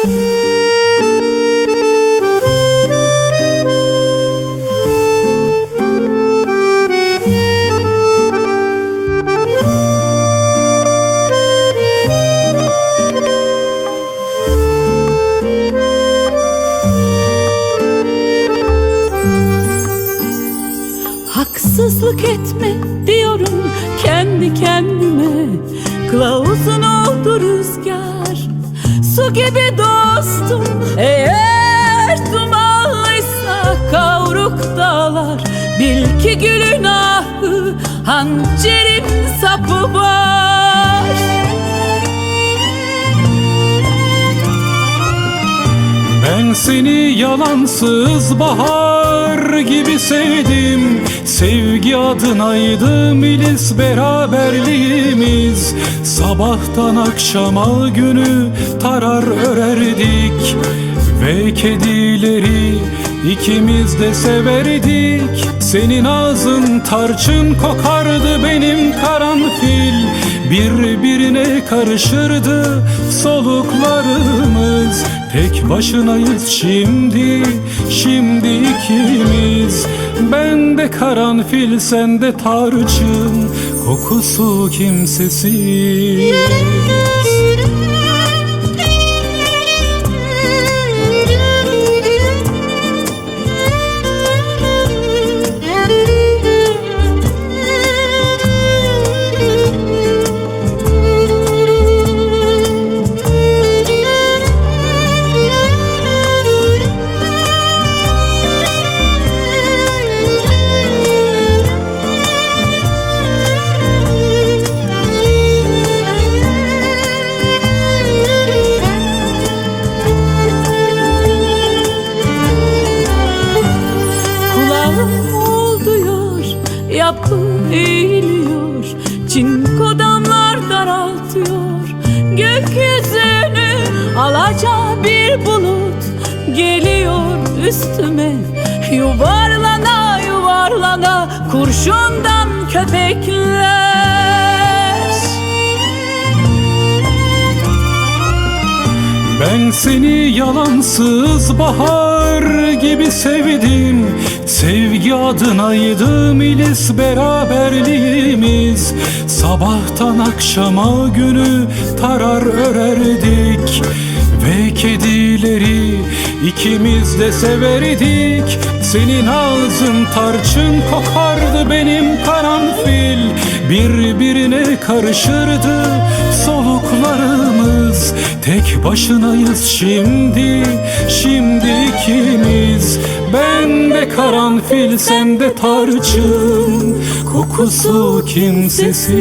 Haksızlık etme diyorum kendi kendime. Kılavuzun oldu rüzgar Gibi dostum. Eğer dumanlıysa kavruk dağlar. Bil ki gülün ahı Hançerin sapı var. Ben seni yalansız bahar gibi sevdim Sevgi adınaydı milis beraberliğimiz. Sabahtan akşama günü tarar örerdik Ve kedileri ikimiz de severdik. Senin ağzın tarçın kokardı benim karanfil Birbirine karışırdı soluklarımız. Tek başınayız şimdi, şimdi ikimiz. Ben de karanfil, sen de tarçın. Kokusu kimsesiz Kulağım oluyor, yapı eğiliyor. Çinko damlar daraltıyor Gökyüzünü alaca bir bulut Geliyor üstüme. Yuvarlana yuvarlana Kurşundan köpekler. Ben seni yalansız bahar gibi sevdim Sevgi adınaydı milis beraberliğimiz. Sabahtan akşama günü tarar örerdik Ve kedileri ikimiz de severdik. Senin ağzın tarçın kokardı benim karanfil. Birbirine karışırdı soluklarımız Tek başınayız şimdi, şimdi ikimiz Ben de karanfil, sen de tarçın. Kokusu kimsesiz